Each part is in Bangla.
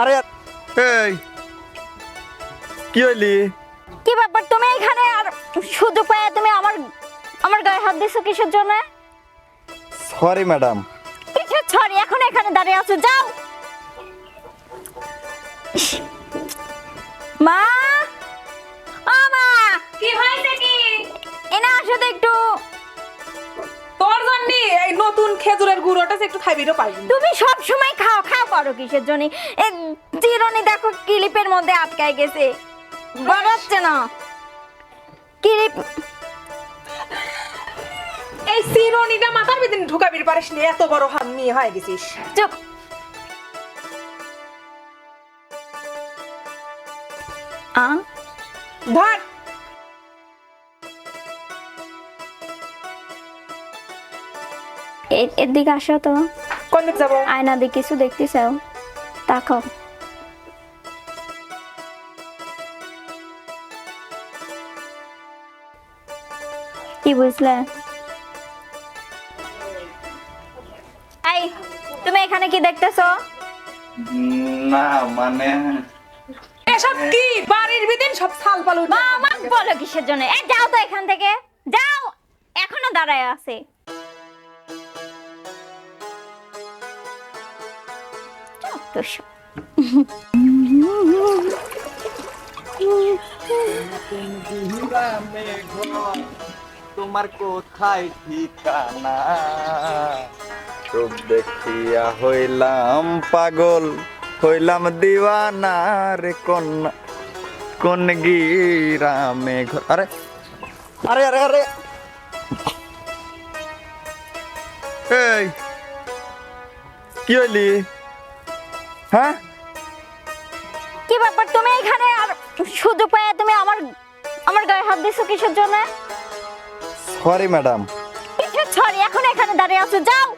আরে এই কি হইলি? কি ব্যাপার তুমি এখানে আর সুযোগ পায় তুমি আমার আমার গায়ে হাত দিছো কিসের জন্য? সরি ম্যাডাম কিসের ছড়ি এখন এখানে দাঁড়িয়ে আছো যাও। মা? ও মা! কি হয়েছে কি? এনা আসো তো একটু। এই নতুন খেজুরের গুঁড়োটা যে একটু খাইবিরও পাইনি তুমি সব সময় খাও খাও করো কিসের জন্য? এই চিরনি দেখো ক্লিপের মধ্যে আটকায় গেছে। বেরোচ্ছে না। ক্লিপ এই সিরনিটা মাথার ভিতরে ঢুকাবির পারিস নি এত বড় হাম্মি হয়ে গেছিস। চুপ। আ? ধর এ- এদিকে আসো তো। কোন দিক যাব। আয়না দিয়ে কিছু দেখতে চাও তাকাও। কি বুঝলে? এই তুমি এখানে কি দেখতেছো? না মানে এসব কি? বাড়ির ভিতরে সব ছাল পালু মামা বলো কিসের জন্য? এ যাও তো এখান থেকে। যাও এখনও দাঁড়ায় আছে। কোথায় ঠিকানা পাগল, হইলাম দিওয়ানা রে কন্যা। কোন গিরামে ঘর আরে আরে আরে আরে। এই, কি হইলি? হ্যাঁ? কি ব্যাপার? তুমি এখানে আর সুযোগ পায় তুমি আমার আমার গায়ে হাত দিছো কিসের জন্য? সরি ম্যাডাম কিসের ছড়ি এখন এখানে দাঁড়িয়ে আছো যাও।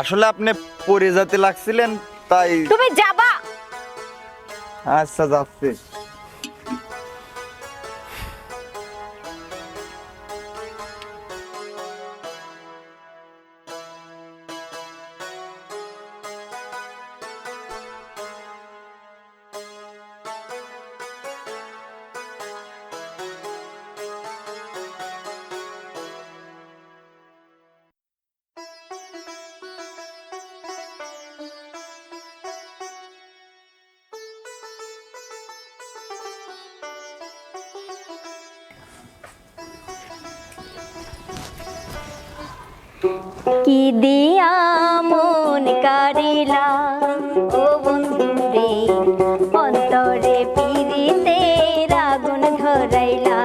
আসলে আপনি পরে যেতে লাগছিলেন তাই তুমি যাবা। আচ্ছা যাচ্ছি। কি দিয়া মন কারিলা ও বন্ধু রে অন্তরে পিরিতে আগুন ধরাইলা।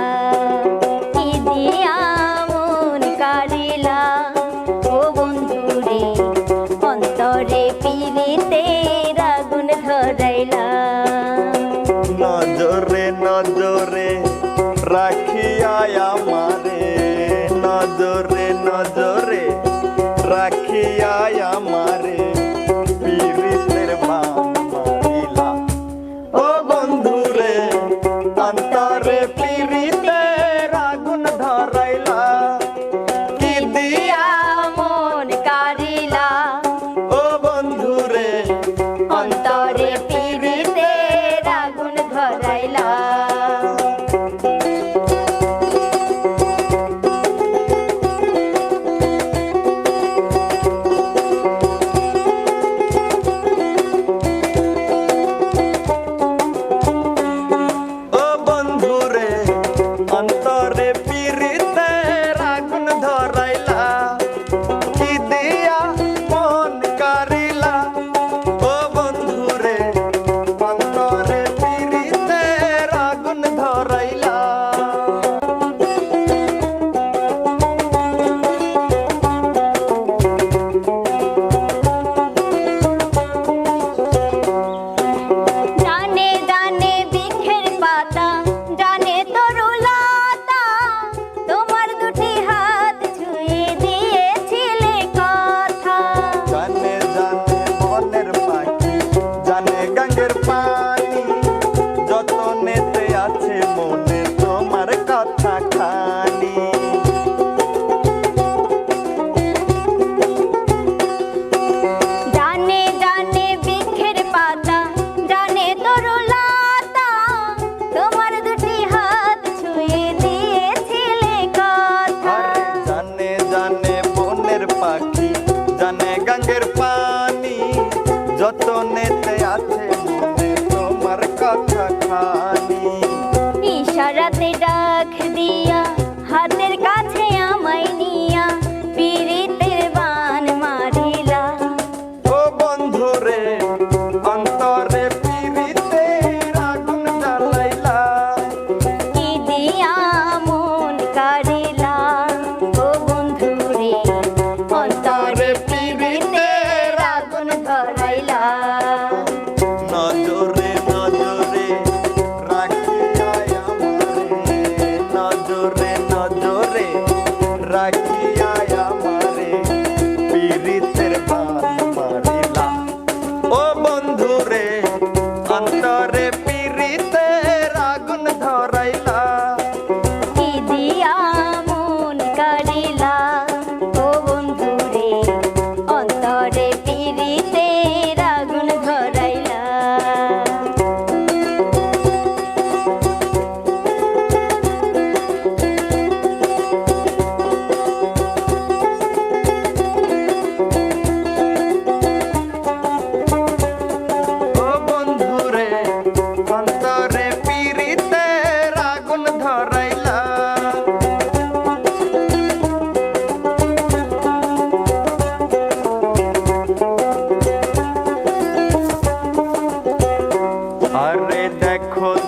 কি দিয়া মন কারিলা ও বন্ধু রে অন্তরে পিরিতে আগুন ধরাইলা। নজরে নজরে রাখিয়া আমারে। নজরে নজরে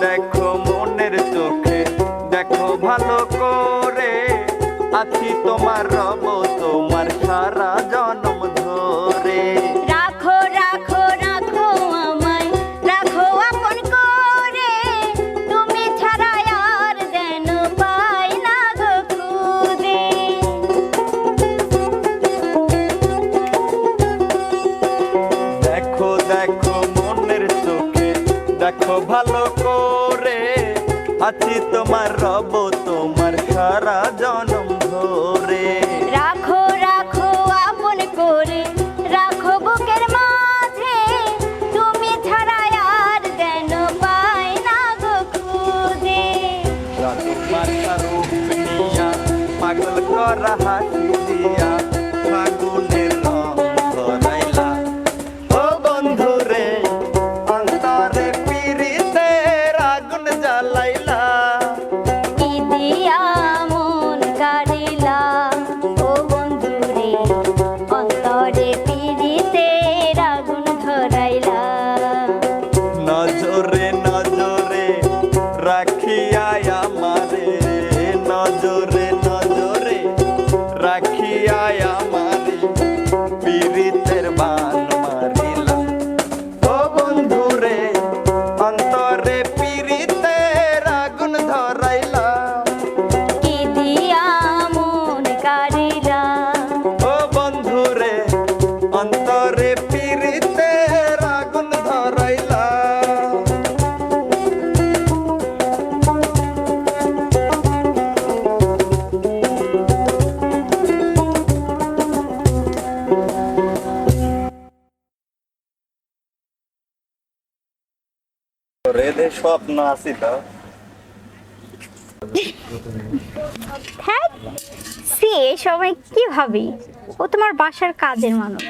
দেখো মনের চোখে দেখো ভালো করে। আছি তোমার রব তোমার আছি তোমার রব তোমার সারা জনম ধরে। রাখো রাখো আপন করে রাখো বুকের মাঝে। তুমি ছাড়া আর যেন পাই না গো খুঁজে। পাগল করা হাসি হ্যাঁ, সে সবাই কি ভাবি? ও তোমার বাসার কাজের মানুষ।